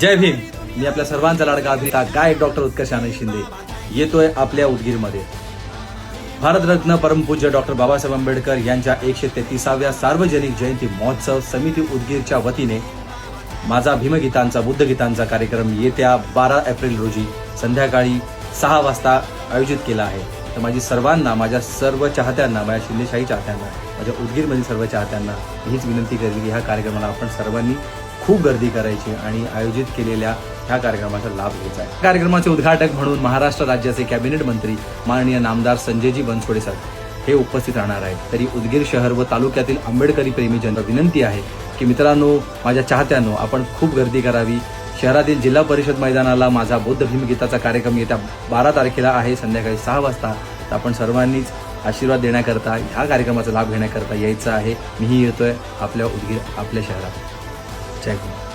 जय भीम. मी आपल्या सर्वांचा लाडका अभिनेता गायक डॉक्टर उत्कर्ष आनंद शिंदे. येतोय आपल्या उदगीरमध्ये. भारतरत्न परमपूज्य डॉक्टर बाबासाहेब आंबेडकर यांच्या एकशे तेहतीसाव्या सार्वजनिक जयंती महोत्सव समिती उदगीरच्या वतीने माझा भीमगीतांचा बुद्धगीतांचा कार्यक्रम येत्या बारा एप्रिल रोजी संध्याकाळी सहा वाजता आयोजित केला आहे. तर माझी सर्वांना माझ्या सर्व चाहत्यांना माझ्या शिंदेशाही चाहत्यांना माझ्या उदगीरमधील सर्व चाहत्यांना हीच विनंती करेल की ह्या कार्यक्रमाला आपण सर्वांनी खूप गर्दी करायची आणि आयोजित केलेल्या ह्या कार्यक्रमाचा लाभ घ्यायचा आहे. कार्यक्रमाचे उद्घाटक म्हणून महाराष्ट्र राज्याचे कॅबिनेट मंत्री माननीय नामदार संजयजी बनसोडे सर हे उपस्थित राहणार आहेत. तरी उदगीर शहर व तालुक्यातील आंबेडकरी प्रेमी जनता विनंती आहे की मित्रांनो माझ्या चाहत्यांनो आपण खूप गर्दी करावी. शहरातील जिल्हा परिषद मैदानाला माझा बौद्ध भीमगीताचा कार्यक्रम येत्या बारा तारखेला आहे संध्याकाळी सहा वाजता. तर आपण सर्वांनीच आशीर्वाद देण्याकरता ह्या कार्यक्रमाचा लाभ घेण्याकरता यायचं आहे. मीही येतोय आपल्या उदगीर आपल्या शहरात. जय हिंद